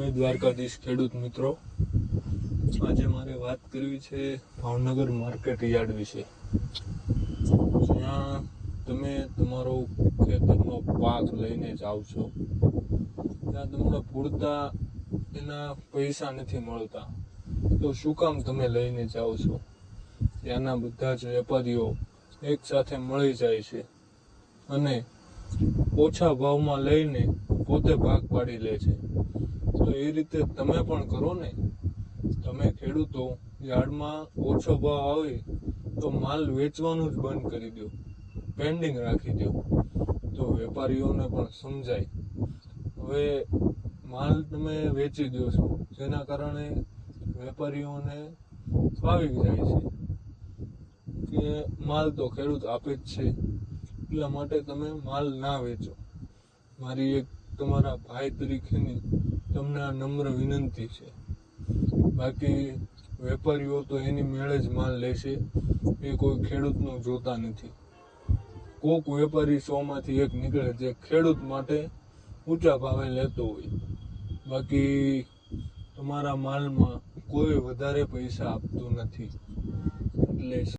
જય દ્વારકાધીશ ખેડૂત મિત્રો. આજે મારે વાત કરવી છે ભાવનગર માર્કેટ યાર્ડ વિશે. જ્યાં તમે તમારો ખેતરનો પાક લઈને જાઓ છો. ત્યાં તમને પૂરતા એના પૈસા નથી મળતા. તો શું કામ તમે લઈને જાઓ છો? ત્યાંના બધા જ વેપારીઓ એક સાથે મળી જાય છે. અને ઓછા ભાવમાં લઈને પોતે ભાગ પાડી લે છે. તો એ રીતે તમે પણ કરો ને. તમે ખેડૂતો, યાર્ડમાં ઓછો ભાવ આવે તો માલ વેચવાનું જ બંધ કરી દો. પેન્ડિંગ રાખી દો. તો વેપારીઓને પણ સમજાય. હવે માલ તમે વેચી દો છો, જેના કારણે વેપારીઓને ફાવી જાય છે કે માલ તો ખેડૂત આપે જ છે. એટલા માટે તમે માલ ના વેચો. મારી એક તમારા ભાઈ તરીકેની તમને આ નમ્ર વિનંતી છે. બાકી વેપારીઓ તો એની મેળે જ માલ લેશે એ કોઈ ખેડૂતનું જોતા નથી. કોક વેપારી સોમાંથી એક નીકળે જે ખેડૂત માટે ઊંચા ભાવે લેતો હોય. બાકી તમારા માલમાં કોઈ વધારે પૈસા આપતું નથી. એટલે